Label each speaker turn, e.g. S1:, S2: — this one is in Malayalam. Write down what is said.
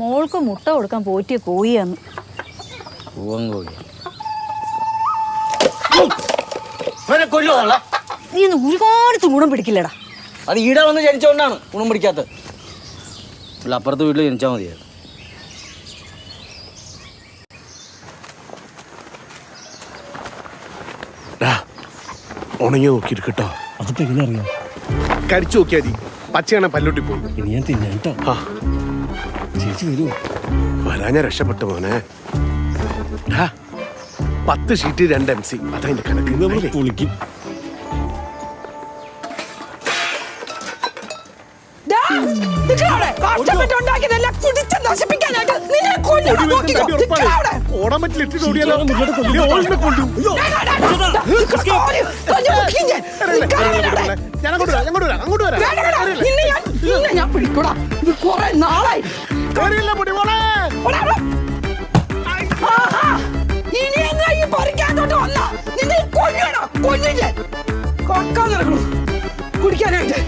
S1: മോൾക്ക് മുട്ട കൊടുക്കാൻ പോറ്റിയ കോഴിയാന്ന്
S2: പൂവൻ കോഴി
S1: നീ ഒന്ന് ഒരുപാട് ഗുണം പിടിക്കില്ലടാ.
S2: അത് ഈടെ വന്ന് ജനിച്ചോണ്ടാണ് ഗുണം പിടിക്കാത്തത്. അല്ല അപ്പുറത്തെ വീട്ടിൽ ജനിച്ചാൽ മതിയായിരുന്നു.
S3: ഉണങ്ങി നോക്കിയിട്ട് കേട്ടോ.
S4: അതിപ്പോ എങ്ങനെ അറിയാം?
S3: കടിച്ചു നോക്കിയാൽ മതി. പച്ചയാണ് പല്ലോട്ടി പോകും
S4: ഇനി ഞാൻ തിന്നാട്ടോ
S3: ആ.
S4: ചേച്ചി വരൂ.
S3: വരാൻ ഞാൻ രക്ഷപ്പെട്ടു മോനെ. പത്ത് ഷീറ്റ് രണ്ട് എം സി. അതതിന്റെ കണക്ക്.
S4: നമ്മൾ.
S3: ഓടാൻ പറ്റില്ല ഇട്ടിട്ട് ഓടിയാലോ?
S5: ഞാൻ.
S3: അങ്ങോട്ട് വരാം അങ്ങോട്ട് വരാം അങ്ങോട്ട്
S5: പിടിക്കൂടാ ഇത് കുറെ നാളായി. ഇനി എന്നാ ഈ പറിക്കാത്തോട്ട് വന്ന? നിന്നെ കൊല്ലണം കൊല്ലില്ലേ? കൊക്കാൻ നടക്കണു? കുടിക്കാനായിട്ട്.